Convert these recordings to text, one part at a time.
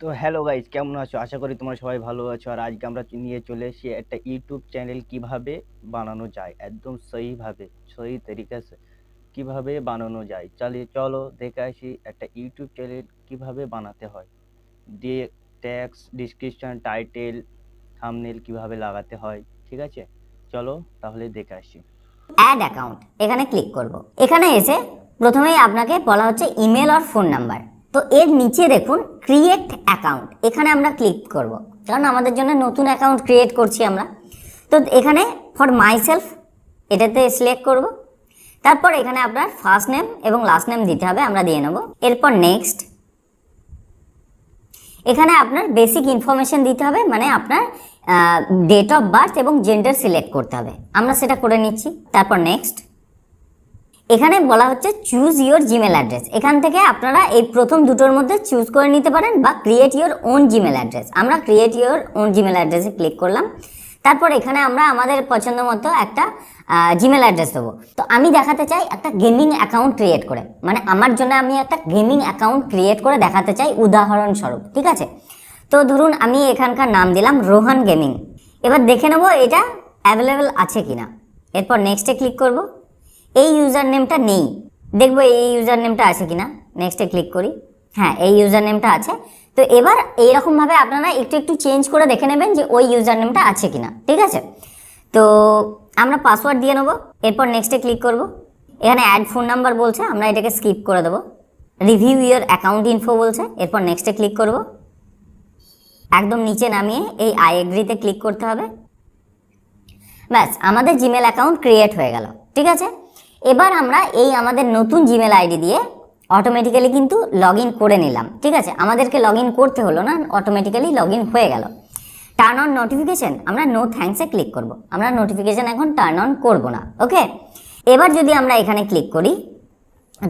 তো hello guys কেমন আছো? আশা করি তোমরা সবাই ভালো আছো। আর আজকে আমরা নিয়ে চলে এসেছি একটা ইউটিউব চ্যানেল কীভাবে বানানো যায়, একদম সহিভাবে সহি তরিকা সে কীভাবে বানানো যায়। চালিয়ে চলো, দেখে আসি একটা ইউটিউব চ্যানেল কীভাবে বানাতে হয়। দিয়ে ট্যাক্স ডিসক্রিপশন টাইটেল থামনেল কীভাবে লাগাতে হয়, ঠিক আছে? চলো তাহলে দেখে আসি। অ্যাড অ্যাকাউন্ট এখানে ক্লিক করব। এখানে এসে প্রথমেই আপনাকে বলা হচ্ছে ইমেল আর ফোন নাম্বার তো এর নিচে দেখুন ক্রিয়েট অ্যাকাউন্ট এখানে আমরা ক্লিক করব। কারণ আমাদের জন্য নতুন অ্যাকাউন্ট ক্রিয়েট করছি আমরা। তো এখানে ফর মাই সেলফ এটাতে সিলেক্ট করব। তারপর এখানে আপনার ফার্স্ট নেম এবং লাস্ট নেম দিতে হবে, আমরা দিয়ে নেব। এরপর নেক্সট এখানে আপনার বেসিক ইনফরমেশন দিতে হবে মানে আপনার ডেট অফ বার্থ এবং জেন্ডার সিলেক্ট করতে হবে। আমরা সেটা করে নিচ্ছি। তারপর নেক্সট এখানে বলা হচ্ছে চুজ ইওর জিমেল অ্যাড্রেস এখান থেকে আপনারা এই প্রথম দুটোর মধ্যে চুজ করে নিতে পারেন বা create your own Gmail address আমরা ক্রিয়েট ইওর ওন জিমেল অ্যাড্রেসে ক্লিক করলাম। তারপর এখানে আমরা আমাদের পছন্দ মতো একটা জিমেল অ্যাড্রেস দেবো। তো আমি দেখাতে চাই একটা গেমিং অ্যাকাউন্ট ক্রিয়েট করে। মানে আমার জন্য আমি একটা গেমিং অ্যাকাউন্ট ক্রিয়েট করে দেখাতে চাই উদাহরণস্বরূপ, ঠিক আছে? তো ধরুন আমি এখানকার নাম দিলাম রোহান গেমিং এবার দেখে নেব এটা অ্যাভেলেবেল আছে কিনা। এরপর নেক্সটে ক্লিক করব। এই ইউজার নেমটা নেই। দেখব এই ইউজার নেমটা আছে কিনা। নেক্সটে ক্লিক করি। হ্যাঁ এই ইউজার নেমটা আছে। তো এবার এইরকমভাবে আপনারা একটু একটু চেঞ্জ করে দেখে নেবেন যে ওই ইউজার নেমটা আছে কিনা। ঠিক আছে? তো আমরা পাসওয়ার্ড দিয়ে নেব। এরপর নেক্সটে ক্লিক করব। এখানে অ্যাড ফোন নাম্বার বলছে, আমরা এটাকে স্কিপ করে দেবো। রিভিউ ইয়ার অ্যাকাউন্ট ইনফো বলছে, এরপর নেক্সটে ক্লিক করব। একদম নিচে নামিয়ে এই আই এগ্রিতে ক্লিক করতে হবে। ব্যাস, আমাদের জিমেল অ্যাকাউন্ট ক্রিয়েট হয়ে গেল। ঠিক আছে? এবার আমরা এই আমাদের নতুন জিমেল আইডি দিয়ে অটোমেটিক্যালি কিন্তু লগ করে নিলাম, ঠিক আছে? আমাদেরকে লগ করতে হলো না অটোমেটিক্যালি লগ হয়ে গেল। টার্ন অন নোটিফিকেশন আমরা নো থ্যাঙ্কসে ক্লিক করব। আমরা নোটিফিকেশন এখন টার্ন অন করব না ওকে এবার যদি আমরা এখানে ক্লিক করি,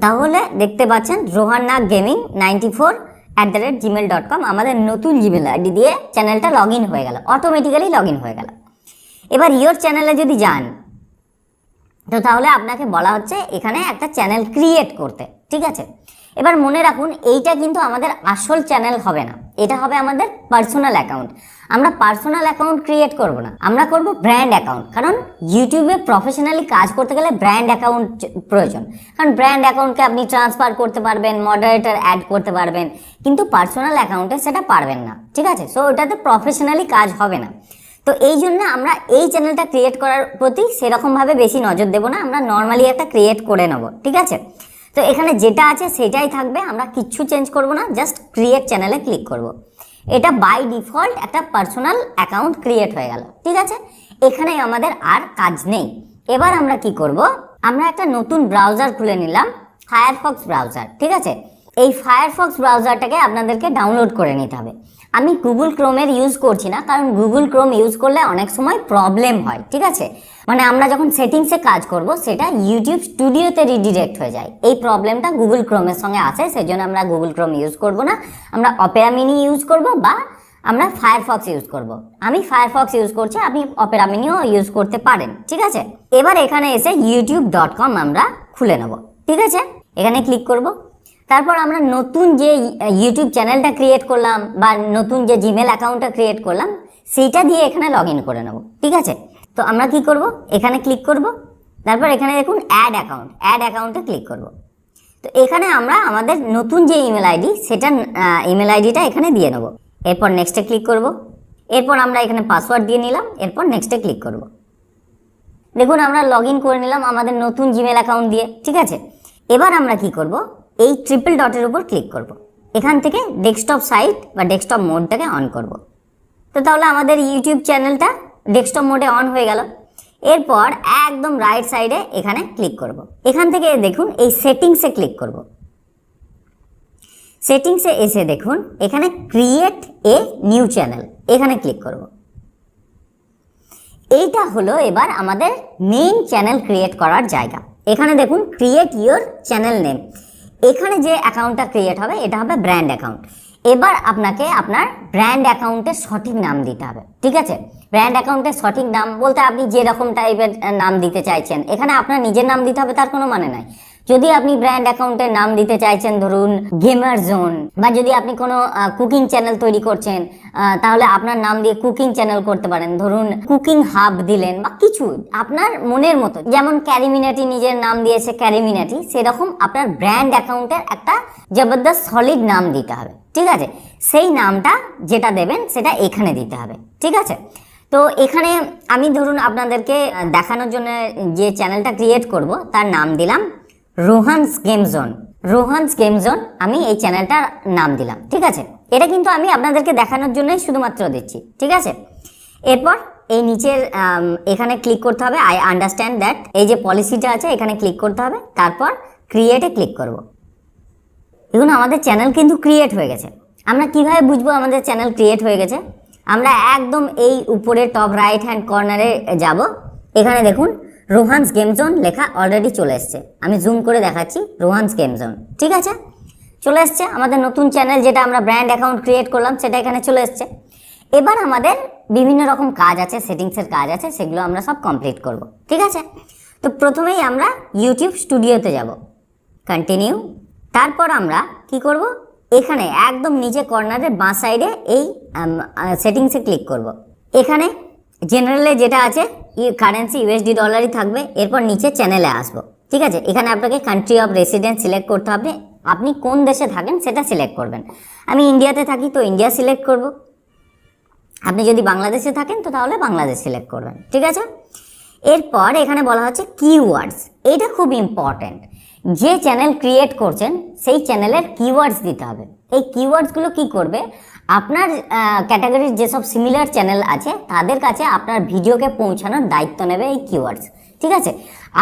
তাহলে দেখতে পাচ্ছেন Rohan Nag gaming ninety four at the rate Gmail dot com আমাদের নতুন জিমেল আইডি দিয়ে চ্যানেলটা লগ হয়ে গেল অটোমেটিক্যালি লগ হয়ে গেল। এবার ইয়োর চ্যানেলে যদি যান তো তাহলে আপনাকে বলা হচ্ছে এখানে একটা চ্যানেল ক্রিয়েট করতে, ঠিক আছে? এবার মনে রাখুন, এইটা কিন্তু আমাদের আসল চ্যানেল হবে না। এটা হবে আমাদের পার্সোনাল অ্যাকাউন্ট আমরা পার্সোনাল অ্যাকাউন্ট ক্রিয়েট করব না। আমরা করব ব্র্যান্ড অ্যাকাউন্ট কারণ ইউটিউবে প্রফেশনালি কাজ করতে গেলে ব্র্যান্ড অ্যাকাউন্ট প্রয়োজন। কারণ ব্র্যান্ড অ্যাকাউন্টকে আপনি ট্রান্সফার করতে পারবেন মডারেটর অ্যাড করতে পারবেন। কিন্তু পার্সোনাল অ্যাকাউন্টে সেটা পারবেন না, ঠিক আছে? সো ওটাতে প্রফেশনালি কাজ হবে না। তো এই জন্য আমরা এই চ্যানেলটা ক্রিয়েট করার প্রতি সেরকমভাবে বেশি নজর দেবো না, আমরা নর্মালি একটা ক্রিয়েট করে নেব, ঠিক আছে? তো এখানে যেটা আছে সেটাই থাকবে, আমরা কিচ্ছু চেঞ্জ করব না জাস্ট ক্রিয়েট চ্যানেলে ক্লিক করব। এটা বাই ডিফল্ট একটা পার্সোনাল অ্যাকাউন্ট ক্রিয়েট হয়ে গেল, ঠিক আছে? এখানে আমাদের আর কাজ নেই। এবার আমরা কি করব? আমরা একটা নতুন ব্রাউজার খুলে নিলাম ফায়ারফক্স ব্রাউজার ঠিক আছে? এই ফায়ারফক্স ব্রাউজারটাকে আপনাদেরকে ডাউনলোড করে নিতে হবে। আমি গুগল ক্রোমের ইউজ করছি না, কারণ গুগল ক্রোম ইউজ করলে অনেক সময় প্রবলেম হয়, ঠিক আছে? মানে আমরা যখন সেটিংসে কাজ করব, সেটা ইউটিউব স্টুডিওতে রিডিরেক্ট হয়ে যায়। এই প্রবলেমটা গুগল ক্রোমের সঙ্গে আছে সেই জন্য আমরা গুগল ক্রোম ইউজ করব না। আমরা অপেরা মিনি ইউজ করব বা আমরা ফায়ারফক্স ইউজ করব। আমি ফায়ারফক্স ইউজ করছি, আপনি অপেরা মিনিও ইউজ করতে পারেন, ঠিক আছে? এবার এখানে এসে ইউটিউব ডট কম আমরা খুলে নেব, ঠিক আছে? এখানে ক্লিক করব। তারপর আমরা নতুন যে ইউটিউব চ্যানেলটা ক্রিয়েট করলাম বা নতুন যে জিমেল অ্যাকাউন্টটা ক্রিয়েট করলাম, সেইটা দিয়ে এখানে লগ ইন করে নেব, ঠিক আছে? তো আমরা কি করব? এখানে ক্লিক করব, তারপর এখানে দেখুন অ্যাড অ্যাকাউন্ট অ্যাড অ্যাকাউন্টে ক্লিক করব। তো এখানে আমরা আমাদের নতুন যে ইমেল আইডি সেটা ইমেল আইডিটা এখানে দিয়ে নেব। এরপর নেক্সটে ক্লিক করব, এরপর আমরা এখানে পাসওয়ার্ড দিয়ে নিলাম, এরপর নেক্সটে ক্লিক করব। দেখুন আমরা লগ করে নিলাম আমাদের নতুন জিমেল অ্যাকাউন্ট দিয়ে, ঠিক আছে? এবার আমরা কি করব? এই ট্রিপল ডটের উপর ক্লিক করব। এখান থেকে ডেস্কটপ সাইট বা ডেস্কটপ মোডটাকে অন করব। তো তাহলে আমাদের ইউটিউব চ্যানেলটা ডেস্কটপ মোডে অন হয়ে গেল এরপর একদম রাইট সাইডে এখানে ক্লিক করব। এখান থেকে দেখুন এই সেটিংসে ক্লিক করব। সেটিংসে এসে দেখুন, এখানে ক্রিয়েট এ নিউ চ্যানেল এখানে ক্লিক করব। এইটা হলো এবার আমাদের মেইন চ্যানেল ক্রিয়েট করার জায়গা এখানে দেখুন ক্রিয়েট ইওর চ্যানেল নেম এখানে যে অ্যাকাউন্টটা ক্রিয়েট হবে, এটা হবে ব্র্যান্ড অ্যাকাউন্ট এবার আপনাকে আপনার ব্র্যান্ড অ্যাকাউন্টের সঠিক নাম দিতে হবে, ঠিক আছে? ব্র্যান্ড অ্যাকাউন্টের সঠিক নাম বলতে আপনি যেরকম টাইপের নাম দিতে চাইছেন, এখানে আপনার নিজের নাম দিতে হবে, তার কোনো মানে নাই। যদি আপনি ব্র্যান্ড অ্যাকাউন্টের নাম দিতে চাইছেন, ধরুন গেমার জোন বা যদি আপনি কোনো কুকিং চ্যানেল তৈরি করছেন তাহলে আপনার নাম দিয়ে কুকিং চ্যানেল করতে পারেন। ধরুন কুকিং হাব দিলেন, বা কিছু, আপনার মনের মতো। যেমন ক্যারিমিনাটি নিজের নাম দিয়েছে ক্যারিমিনাটি সেরকম আপনার ব্র্যান্ড অ্যাকাউন্টের একটা জবরদস্ত সলিড নাম দিতে হবে। ঠিক আছে? সেই নামটা যেটা দেবেন, সেটা এখানে দিতে হবে। ঠিক আছে? তো এখানে আমি ধরুন আপনাদেরকে দেখানোর জন্য যে চ্যানেলটা ক্রিয়েট করব, তার নাম দিলাম Rohan's game zone. Rohan's game zone, আমি এই চ্যানেলটার নাম দিলাম, ঠিক আছে? এটা কিন্তু আমি আপনাদেরকে দেখানোর জন্যই শুধুমাত্র দিচ্ছি, ঠিক আছে? এরপর এই নিচের এখানে ক্লিক করতে হবে আই আন্ডারস্ট্যান্ড দ্যাট এই যে পলিসিটা আছে, এখানে ক্লিক করতে হবে, তারপর ক্রিয়েটে ক্লিক করব। দেখুন, আমাদের চ্যানেল কিন্তু ক্রিয়েট হয়ে গেছে। আমরা কীভাবে বুঝব আমাদের চ্যানেল ক্রিয়েট হয়ে গেছে? আমরা একদম এই উপরে টপ রাইট হ্যান্ড কর্নারে যাব। এখানে দেখুন রোহানস গেম জোন লেখা অলরেডি চলে এসছে। আমি জুম করে দেখাচ্ছি রোহানস গেম জোন, ঠিক আছে? চলে এসছে আমাদের নতুন চ্যানেল যেটা আমরা ব্র্যান্ড অ্যাকাউন্ট ক্রিয়েট করলাম, সেটা এখানে চলে এসছে। এবার আমাদের বিভিন্ন রকম কাজ আছে সেটিংসের কাজ আছে, সেগুলো আমরা সব কমপ্লিট করব, ঠিক আছে? তো প্রথমেই আমরা ইউটিউব স্টুডিওতে যাব। কন্টিনিউ তারপর আমরা কি করব? এখানে একদম নিচে কর্নারের বাঁ সাইডে এই সেটিংসে ক্লিক করব। এখানে জেনারেলে যেটা আছে কারেন্সি ইউএসডি ডলারই থাকবে, এরপর নিচে চ্যানেলে আসব। ঠিক আছে? এখানে আপনাকে কান্ট্রি অফ রেসিডেন্স সিলেক্ট করতে হবে। আপনি কোন দেশে থাকেন সেটা সিলেক্ট করবেন। আমি ইন্ডিয়াতে থাকি, তো ইন্ডিয়া সিলেক্ট করব। আপনি যদি বাংলাদেশে থাকেন, তো তাহলে বাংলাদেশ সিলেক্ট করবেন। ঠিক আছে? এরপর এখানে বলা হচ্ছে কিওয়ার্ডস এটা খুব ইম্পর্ট্যান্ট যে চ্যানেল ক্রিয়েট করছেন, সেই চ্যানেলের কিওয়ার্ডস দিতে হবে। এই কিওয়ার্ডসগুলো কি করবে? আপনার ক্যাটাগরির যেসব সিমিলার চ্যানেল আছে, তাদের কাছে আপনার ভিডিওকে পৌঁছানোর দায়িত্ব নেবে এই কিওয়ার্ডস ঠিক আছে?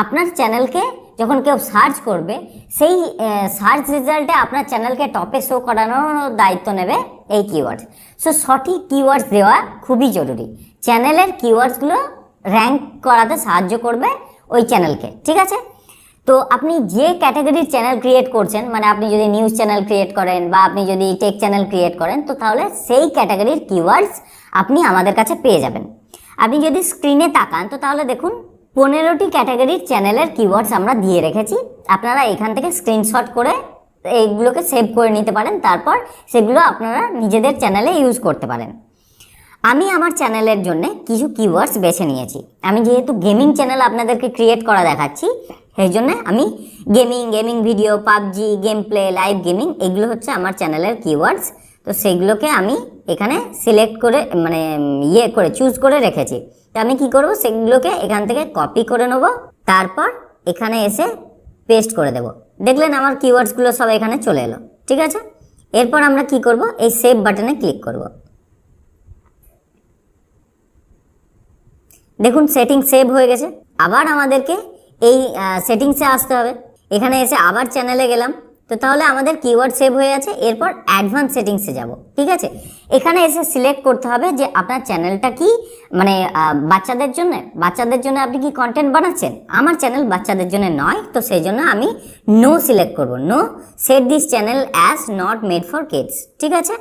আপনার চ্যানেলকে যখন কেউ সার্চ করবে, সেই সার্চ রেজাল্টে আপনার চ্যানেলকে টপে শো করানোর দায়িত্ব নেবে এই কিওয়ার্ডস সো সঠিক কিওয়ার্ডস দেওয়া খুবই জরুরি। চ্যানেলের কিওয়ার্ডসগুলো র্যাঙ্ক করাতে সাহায্য করবে ওই চ্যানেলকে ঠিক আছে? তো আপনি যে ক্যাটাগরির চ্যানেল ক্রিয়েট করছেন মানে আপনি যদি নিউজ চ্যানেল ক্রিয়েট করেন বা আপনি যদি টেক চ্যানেল ক্রিয়েট করেন, তো তাহলে সেই ক্যাটাগরির কিওয়ার্ডস আপনি আমাদের কাছে পেয়ে যাবেন। আপনি যদি স্ক্রিনে তাকান, তো তাহলে দেখুন, পনেরোটি ক্যাটাগরির চ্যানেলের কিওয়ার্ডস আমরা দিয়ে রেখেছি। আপনারা এখান থেকে স্ক্রিনশট করে এইগুলোকে সেভ করে নিতে পারেন, তারপর সেগুলো আপনারা নিজেদের চ্যানেলে ইউজ করতে পারেন। আমি আমার চ্যানেলের জন্য কিছু কিওয়ার্ডস বেছে নিয়েছি। আমি যেহেতু গেমিং চ্যানেল আপনাদেরকে ক্রিয়েট করা দেখাচ্ছি, সেই জন্য আমি gaming gaming video PUBG game play live gaming এগুলো হচ্ছে আমার চ্যানেলের কিওয়ার্ডস তো সেগুলোকে আমি এখানে সিলেক্ট করে মানে ইয়ে করে চুজ করে রেখেছি। তো আমি কি করব? সেগুলোকে এখান থেকে কপি করে নেব, তারপর এখানে এসে পেস্ট করে দেব। দেখলেন আমার কিওয়ার্ডসগুলো সব এখানে চলে এলো, ঠিক আছে? এরপর আমরা কি করব? এই সেভ বাটনে ক্লিক করব। দেখুন সেটিং সেভ হয়ে গেছে। আবার আমাদেরকে এই সেটিংসে আসতে হবে। এখানে এসে আবার চ্যানেলে গেলাম। তো তাহলে আমাদের কিওয়ার্ড সেভ হয়ে আছে এরপর অ্যাডভান্স সেটিংসে যাব। ঠিক আছে? এখানে এসে সিলেক্ট করতে হবে যে আপনার চ্যানেলটা কি মানে বাচ্চাদের জন্য বাচ্চাদের জন্য আপনি কি কন্টেন্ট বানাচ্ছেন? আমার চ্যানেল বাচ্চাদের জন্য নয়, তো সেই জন্য আমি নো সিলেক্ট করব। No set this channel as not made for kids ঠিক আছে?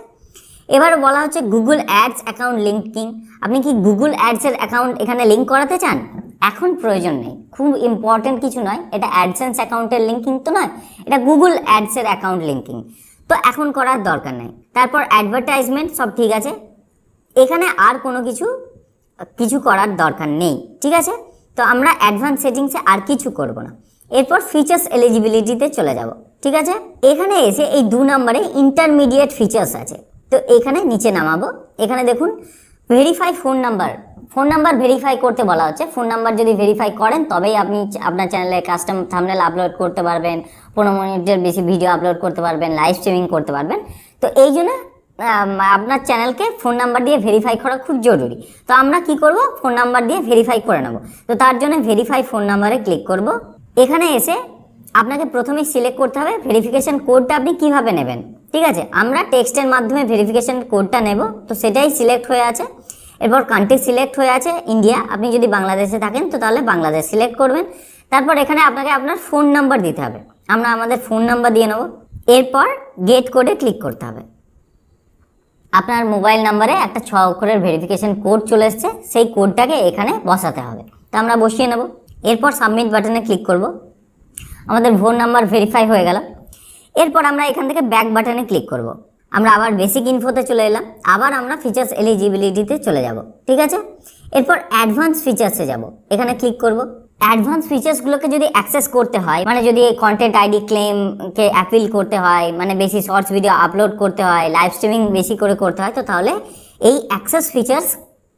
এবার বলা হচ্ছে গুগল অ্যাডস অ্যাকাউন্ট লিঙ্কিং আপনি কি গুগল অ্যাডসের অ্যাকাউন্ট এখানে লিঙ্ক করাতে চান? এখন প্রয়োজন নেই। খুব ইম্পর্টেন্ট কিছু নয়। এটা অ্যাডসেন্স অ্যাকাউন্টের লিঙ্কিং তো নয়, এটা গুগল অ্যাডসের অ্যাকাউন্ট লিঙ্কিং তো এখন করার দরকার নেই। তারপর অ্যাডভার্টাইজমেন্ট সব ঠিক আছে? এখানে আর কোনো কিছু কিছু করার দরকার নেই, ঠিক আছে? তো আমরা অ্যাডভান্স সেটিংসে আর কিছু করব না। এরপর ফিচার্স এলিজিবিলিটিতে চলে যাব, ঠিক আছে? এখানে এসে এই দু নম্বরে ইন্টারমিডিয়েট ফিচার্স আছে। তো এখানে নিচে নামাবো। এখানে দেখুন verify phone number phone number verify করতে বলা হচ্ছে। ফোন নাম্বার যদি ভেরিফাই করেন, তবেই আপনি আপনার চ্যানেলে কাস্টম থামনেল আপলোড করতে পারবেন, পনেরো মিনিটের বেশি ভিডিও আপলোড করতে পারবেন লাইভ স্ট্রিমিং করতে পারবেন। তো এই জন্য আপনার চ্যানেলকে ফোন নাম্বার দিয়ে ভেরিফাই করা খুব জরুরি। তো আমরা কি করব? ফোন নাম্বার দিয়ে ভেরিফাই করে নেব। তো তার জন্য ভেরিফাই ফোন নাম্বারে ক্লিক করব। এখানে এসে আপনাকে প্রথমে সিলেক্ট করতে হবে ভেরিফিকেশন কোডটা আপনি কীভাবে নেবেন। ঠিক আছে? আমরা টেক্সটের মাধ্যমে ভেরিফিকেশন কোডটা নেব। তো সেটাই সিলেক্ট হয়ে আছে। এরপর কান্ট্রি সিলেক্ট হয়ে আছে ইন্ডিয়া আপনি যদি বাংলাদেশে থাকেন, তো তাহলে বাংলাদেশ সিলেক্ট করবেন। তারপর এখানে আপনাকে আপনার ফোন নাম্বার দিতে হবে। আমরা আমাদের ফোন নাম্বার দিয়ে নেব। এরপর গেট কোডে ক্লিক করতে হবে। আপনার মোবাইল নাম্বারে একটা ছ অক্ষরের ভেরিফিকেশন কোড চলে এসছে। সেই কোডটাকে এখানে বসাতে হবে। তো আমরা বসিয়ে নেব। এরপর সাবমিট বাটনে ক্লিক করব। আমাদের ফোন নাম্বার ভেরিফাই হয়ে গেল। এরপর আমরা এখান থেকে ব্যাক বাটনে ক্লিক করব। আমরা আবার বেসিক ইনফোতে চলে এলাম। আবার আমরা ফিচার্স এলিজিবিলিটিতে চলে যাব। ঠিক আছে? এরপর অ্যাডভান্স ফিচার্সে যাব। এখানে ক্লিক করব। অ্যাডভান্স ফিচার্সগুলোকে যদি অ্যাক্সেস করতে হয় মানে যদি কন্টেন্ট আইডি ক্লেমকে অ্যাপিল করতে হয় মানে বেশি শর্টস ভিডিও আপলোড করতে হয় লাইভ স্ট্রিমিং বেশি করে করতে হয়, তো তাহলে এই অ্যাক্সেস ফিচার্স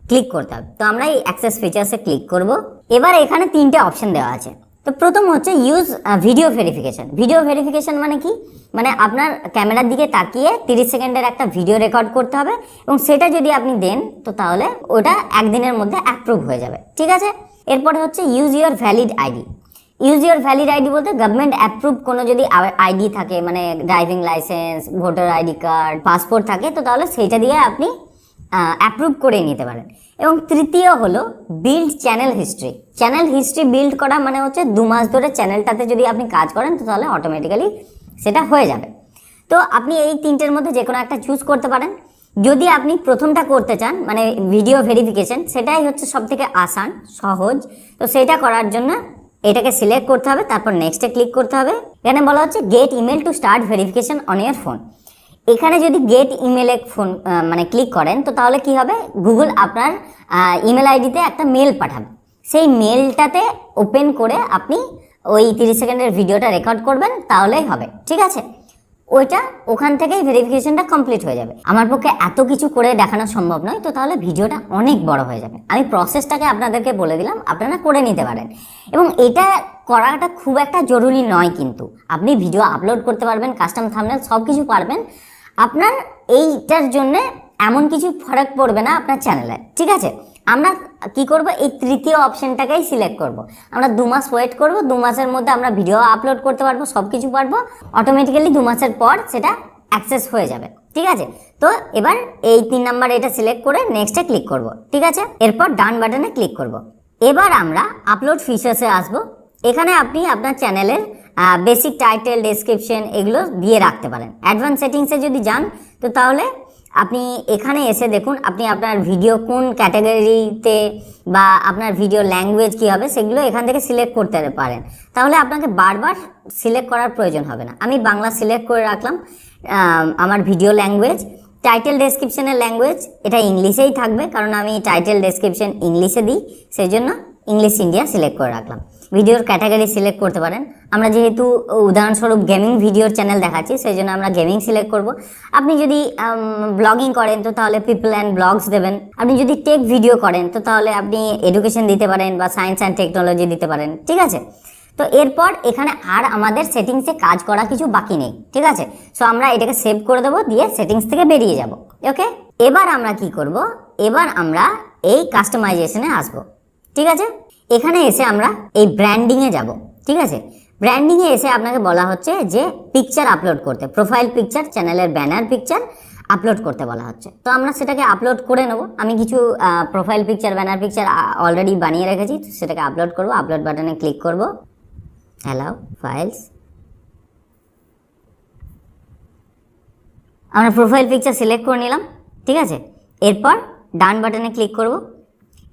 ক্লিক করতে হবে। তো আমরা এই অ্যাক্সেস ফিচার্সে ক্লিক করব। এবার এখানে তিনটে অপশন দেওয়া আছে। তো প্রথম হচ্ছে use video verification video verification মানে কি? মানে আপনার ক্যামেরার দিকে তাকিয়ে তিরিশ সেকেন্ডের একটা ভিডিও রেকর্ড করতে হবে এবং সেটা যদি আপনি দেন, তো তাহলে ওটা একদিনের মধ্যে অ্যাপ্রুভ হয়ে যাবে। ঠিক আছে? এরপরে হচ্ছে use your valid ID use your valid ID বলতে গভর্নমেন্ট অ্যাপ্রুভ কোনো যদি আইডি থাকে মানে driving licence voter ID card passport থাকে, তো তাহলে সেইটা দিয়ে আপনি অ্যাপ্রুভ করে নিতে পারেন। এবং তৃতীয় হলো build channel history channel history build করা মানে হচ্ছে দু মাস ধরে চ্যানেলটাতে যদি আপনি কাজ করেন, তো তাহলে অটোমেটিক্যালি সেটা হয়ে যাবে। তো আপনি এই তিনটের মধ্যে যে কোনো একটা চুজ করতে পারেন। যদি আপনি প্রথমটা করতে চান মানে ভিডিও ভেরিফিকেশন সেটাই হচ্ছে সব থেকে আসান, সহজ। তো সেটা করার জন্য এটাকে সিলেক্ট করতে হবে, তারপর নেক্সটে ক্লিক করতে হবে। এখানে বলা হচ্ছে get email to start verification on your phone এখানে যদি গেট ইমেলে ফোন মানে ক্লিক করেন, তো তাহলে কি হবে? গুগল আপনার ইমেল আইডিতে একটা মেল পাঠাবে। সেই মেলটাতে ওপেন করে আপনি ওই তিরিশ সেকেন্ডের ভিডিওটা রেকর্ড করবেন, তাহলেই হবে। ঠিক আছে? ওইটা ওখান থেকেই ভেরিফিকেশনটা কমপ্লিট হয়ে যাবে। আমার পক্ষে এত কিছু করে দেখানো সম্ভব নয়, তো তাহলে ভিডিওটা অনেক বড় হয়ে যাবে। আমি প্রসেসটাকে আপনাদেরকে বলে দিলাম, আপনারা করে নিতে পারেন। এবং এটা করাটা খুব একটা জরুরি নয় কিন্তু। আপনি ভিডিও আপলোড করতে পারবেন কাস্টম থামনেল সব কিছু পারবেন। আপনার এইটার জন্য এমন কিছু ফারাক পড়বে না আপনার চ্যানেলে ঠিক আছে? আমরা কি করব? এই তৃতীয় অপশনটাকেই সিলেক্ট করব। আমরা দু মাস ওয়েট করব, দু মাসের মধ্যে আমরা ভিডিও আপলোড করতে পারব সব কিছু পারব। অটোমেটিক্যালি দু মাসের পর সেটা অ্যাক্সেস হয়ে যাবে, ঠিক আছে? তো এবার এই তিন নাম্বার এটা সিলেক্ট করে নেক্সটে ক্লিক করব, ঠিক আছে? এরপর ডান বাটনে ক্লিক করব। এবার আমরা আপলোড ফিচার্সে আসব। এখানে আপনি আপনার চ্যানেলের বেসিক টাইটেল ডেসক্রিপশন এগুলো দিয়ে রাখতে পারেন। অ্যাডভান্স সেটিংসে যদি যান, তো তাহলে আপনি এখানে এসে দেখুন, আপনি আপনার ভিডিও কোন ক্যাটাগরিতে বা আপনার ভিডিও ল্যাঙ্গুয়েজ কী হবে, সেগুলো এখান থেকে সিলেক্ট করতে পারেন। তাহলে আপনাকে বারবার সিলেক্ট করার প্রয়োজন হবে না। আমি বাংলা সিলেক্ট করে রাখলাম আমার ভিডিও ল্যাঙ্গুয়েজ টাইটেল ডেসক্রিপশনের ল্যাঙ্গুয়েজ এটা ইংলিশেই থাকবে, কারণ আমি টাইটেল ডেসক্রিপশন ইংলিশে দিই সেই জন্য ইংলিশ ইন্ডিয়া সিলেক্ট করে রাখলাম। ভিডিওর ক্যাটাগরি সিলেক্ট করতে পারেন। আমরা যেহেতু উদাহরণস্বরূপ গেমিং ভিডিওর চ্যানেল দেখাচ্ছি, সেই জন্য আমরা গেমিং সিলেক্ট করব। আপনি যদি ব্লগিং করেন, তো তাহলে পিপল অ্যান্ড ব্লগস দেবেন। আপনি যদি টেক ভিডিও করেন, তো তাহলে আপনি এডুকেশন দিতে পারেন বা সায়েন্স অ্যান্ড টেকনোলজি দিতে পারেন, ঠিক আছে? তো এরপর এখানে আর আমাদের সেটিংসে কাজ করা কিছু বাকি নেই, ঠিক আছে? সো আমরা এটাকে সেভ করে দেবো, দিয়ে সেটিংস থেকে বেরিয়ে যাব ওকে এবার আমরা কি করব? এবার আমরা এই কাস্টমাইজেশনে আসব, ঠিক আছে? এখানে এসে আমরা এই ব্র্যান্ডিংয়ে যাব, ঠিক আছে? ব্র্যান্ডিংয়ে এসে আপনাকে বলা হচ্ছে যে পিকচার আপলোড করতে প্রোফাইল পিকচার চ্যানেলের ব্যানার পিকচার আপলোড করতে বলা হচ্ছে। তো আমরা সেটাকে আপলোড করে নেব। আমি কিছু profile picture banner picture already বানিয়ে রেখেছি। সেটাকে আপলোড করব আপলোড বাটনে ক্লিক করব। অ্যালাউ ফাইলস আমরা প্রোফাইল পিকচার সিলেক্ট করে নিলাম, ঠিক আছে? এরপর ডান বাটনে ক্লিক করব।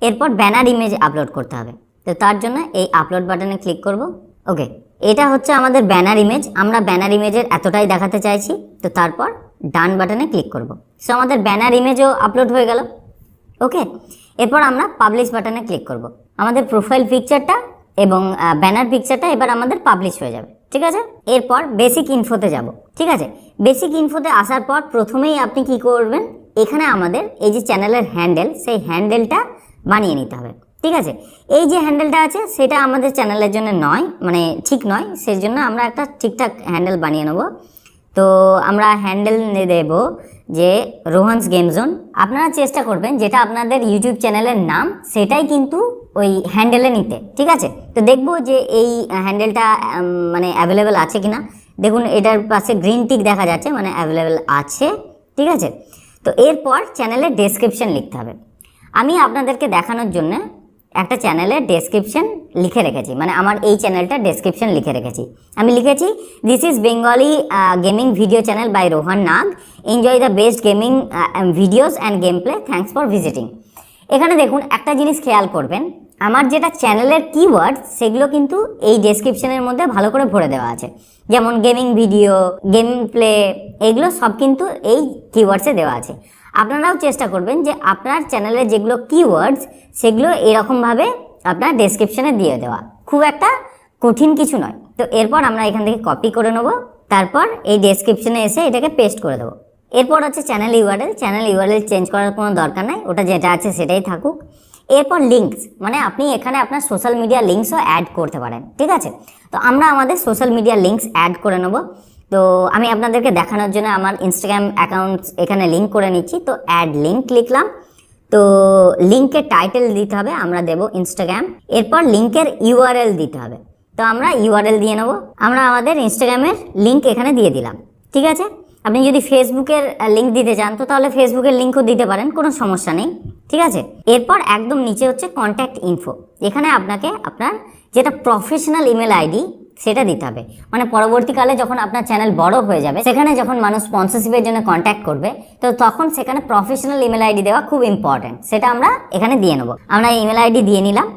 এরপর ব্যানার ইমেজ আপলোড করতে হবে। তো তার জন্য এই আপলোড বাটনে ক্লিক করব। ওকে এটা হচ্ছে আমাদের ব্যানার ইমেজ আমরা ব্যানার ইমেজের এতটাই দেখাতে চাইছি। তো তারপর ডান বাটনে ক্লিক করব। সো আমাদের ব্যানার ইমেজও আপলোড হয়ে গেল। ওকে এরপর আমরা পাবলিশ বাটনে ক্লিক করব। আমাদের প্রোফাইল পিকচারটা এবং ব্যানার পিকচারটা এবার আমাদের পাবলিশ হয়ে যাবে। ঠিক আছে? এরপর বেসিক ইনফোতে যাব। ঠিক আছে? বেসিক ইনফোতে আসার পর প্রথমেই আপনি কি করবেন? এখানে আমাদের এই যে চ্যানেলের হ্যান্ডেল সেই হ্যান্ডেলটা বানিয়ে নিতে হবে। ঠিক আছে? এই যে হ্যান্ডেলটা আছে, সেটা আমাদের চ্যানেলের জন্য নয় মানে ঠিক নয় সেই জন্য আমরা একটা ঠিকঠাক হ্যান্ডেল বানিয়ে নেব। তো আমরা হ্যান্ডেল দেব যে রোহানস গেম জোন আপনারা চেষ্টা করবেন, যেটা আপনাদের ইউটিউব চ্যানেলের নাম, সেটাই কিন্তু ওই হ্যান্ডেলে নিতে, ঠিক আছে? তো দেখব যে এই হ্যান্ডেলটা মানে অ্যাভেলেবেল আছে কি না দেখুন, এটার পাশে গ্রিন টিক দেখা যাচ্ছে মানে অ্যাভেলেবেল আছে, ঠিক আছে? তো এরপর চ্যানেলের ডেসক্রিপশন লিখতে হবে। আমি আপনাদেরকে দেখানোর জন্য একটা চ্যানেলের ডেসক্রিপশন লিখে রেখেছি। মানে আমার এই চ্যানেলটা ডেসক্রিপশন লিখে রেখেছি। আমি লিখেছি this is Bengali gaming video channel by Rohan Nag enjoy the best gaming videos and game play thanks for visiting এখানে দেখুন, একটা জিনিস খেয়াল করবেন। আমার যেটা চ্যানেলের কিওয়ার্ড সেগুলো কিন্তু এই ডেসক্রিপশনের মধ্যে ভালো করে ভরে দেওয়া আছে। যেমন গেমিং ভিডিও গেম প্লে এগুলো সব কিন্তু এই কিওয়ার্ডসে দেওয়া আছে। আপনারাও চেষ্টা করবেন যে আপনার চ্যানেলের যেগুলো কিওয়ার্ডস সেগুলো এরকমভাবে আপনার ডেসক্রিপশানে দিয়ে দেওয়া। খুব একটা কঠিন কিছু নয়। তো এরপর আমরা এখান থেকে কপি করে নেব। তারপর এই ডেসক্রিপশানে এসে এটাকে পেস্ট করে দেবো। এরপর হচ্ছে channel URL channel URL change করার কোনো দরকার নাই। ওটা যেটা আছে সেটাই থাকুক। এরপর লিঙ্কস মানে আপনি এখানে আপনার সোশ্যাল মিডিয়া লিঙ্কসও অ্যাড করতে পারেন। ঠিক আছে? তো আমরা আমাদের সোশ্যাল মিডিয়া লিঙ্কস অ্যাড করে নেব। তো আমি আপনাদেরকে দেখানোর জন্য আমার ইনস্টাগ্রাম অ্যাকাউন্ট এখানে লিঙ্ক করে নিচ্ছি। তো অ্যাড লিঙ্ক লিখলাম। তো লিঙ্কের টাইটেল দিতে হবে, আমরা দেব ইনস্টাগ্রাম এরপর লিঙ্কের ইউআরএল দিতে হবে। তো আমরা ইউআরএল দিয়ে নেব। আমরা আমাদের ইনস্টাগ্রামের লিঙ্ক এখানে দিয়ে দিলাম। ঠিক আছে? আপনি যদি ফেসবুকের লিঙ্ক দিতে চান, তো তাহলে ফেসবুকের লিঙ্কও দিতে পারেন, কোনো সমস্যা নেই। ঠিক আছে? এরপর একদম নিচে হচ্ছে কন্ট্যাক্ট ইনফো এখানে আপনাকে আপনার যেটা প্রফেশনাল ইমেল আইডি সেটা দিতে হবে। মানে পরবর্তীকালে যখন আপনার চ্যানেল বড় হয়ে যাবে, সেখানে যখন মানুষ স্পন্সরশিপের জন্য কন্ট্যাক্ট করবে, তো তখন সেখানে প্রফেশনাল ইমেল আইডি দেওয়া খুব ইম্পর্ট্যান্ট সেটা আমরা এখানে দিয়ে নেব। আমরা ইমেল আইডি দিয়ে নিলাম।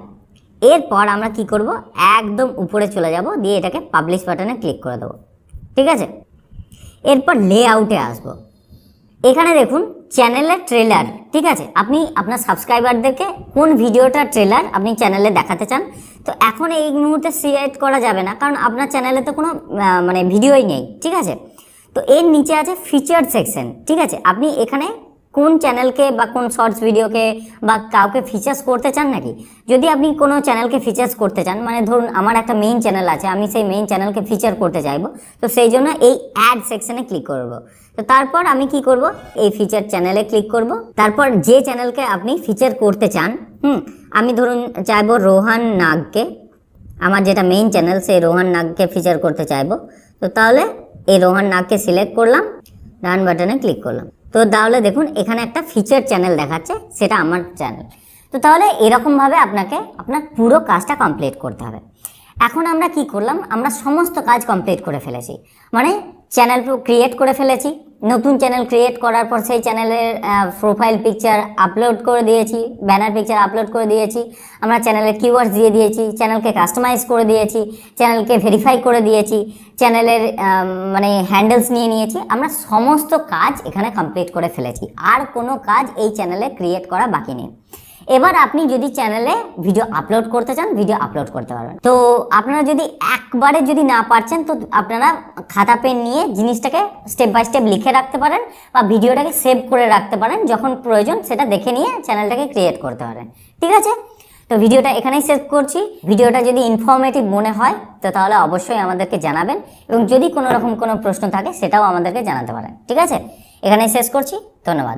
এরপর আমরা কি করব? একদম উপরে চলে যাব, দিয়ে এটাকে পাবলিশ বাটনে ক্লিক করে দেবো। ঠিক আছে? এরপর লে আউটে আসব। এখানে দেখুন চ্যানেলের ট্রেলার ঠিক আছে? আপনি আপনার সাবস্ক্রাইবারদেরকে কোন ভিডিওটা ট্রেলার আপনি চ্যানেলে দেখাতে চান? তো এখন এই মুহূর্তে সিলেক্ট করা যাবে না, কারণ আপনার চ্যানেলে তো কোনো মানে ভিডিওই নেই, ঠিক আছে? তো এর নিচে আছে ফিচার সেকশন ঠিক আছে? আপনি এখানে কোন চ্যানেলকে বা কোন শর্টস ভিডিওকে বা কাউকে ফিচার্স করতে চান নাকি? যদি আপনি কোনো চ্যানেলকে ফিচার্স করতে চান মানে ধরুন আমার একটা মেইন চ্যানেল আছে, আমি সেই মেইন চ্যানেলকে ফিচার করতে চাইব, তো সেই জন্য এই অ্যাড সেকশনে ক্লিক করব। তো তারপর আমি কি করব? এই ফিচার চ্যানেলে ক্লিক করব। তারপর যে চ্যানেলকে আপনি ফিচার করতে চান, হুম, আমি ধরুন চাইব রোহান নাগকে, আমার যেটা মেইন চ্যানেল সেই রোহান নাগকে ফিচার করতে চাইব। তো তাহলে এই রোহান নাগকে সিলেক্ট করলাম, ডান বাটনে ক্লিক করলাম। তো তাহলে দেখুন, এখানে একটা ফিচার চ্যানেল দেখাচ্ছে, সেটা আমার চ্যানেল তো তাহলে এরকমভাবে আপনাকে, আপনার পুরো কাজটা কমপ্লিট করতে হবে। এখন আমরা কি করলাম, আমরা সমস্ত কাজ কমপ্লিট করে ফেলেছি। মানে চ্যানেল ক্রিয়েট করে ফেলেছি। নতুন চ্যানেল ক্রিয়েট করার পর সেই চ্যানেলের প্রোফাইল পিকচার আপলোড করে দিয়েছি ব্যানার পিকচার আপলোড করে দিয়েছি। আমরা চ্যানেলের কিওয়ার্ডস দিয়ে দিয়েছি চ্যানেলকে কাস্টমাইজ করে দিয়েছি চ্যানেলকে ভেরিফাই করে দিয়েছি চ্যানেলের মানে হ্যান্ডেলস নিয়ে নিয়েছি। আমরা সমস্ত কাজ এখানে কমপ্লিট করে ফেলেছি। আর কোনো কাজ এই চ্যানেলে ক্রিয়েট করা বাকি নেই। এবার আপনি যদি চ্যানেলে ভিডিও আপলোড করতে চান ভিডিও আপলোড করতে পারবেন। তো আপনারা যদি একবারে যদি না পারছেন, তো আপনারা খাতা পেন নিয়ে জিনিসটাকে স্টেপ বাই স্টেপ লিখে রাখতে পারেন বা ভিডিওটাকে সেভ করে রাখতে পারেন, যখন প্রয়োজন সেটা দেখে নিয়ে চ্যানেলটাকে ক্রিয়েট করতে পারেন। ঠিক আছে? তো ভিডিওটা এখানেই শেষ করছি। ভিডিওটা যদি ইনফর্মেটিভ মনে হয়, তো তাহলে অবশ্যই আমাদেরকে জানাবেন এবং যদি কোনো রকম কোনো প্রশ্ন থাকে, সেটাও আমাদেরকে জানাতে পারেন। ঠিক আছে? এখানেই শেষ করছি। ধন্যবাদ।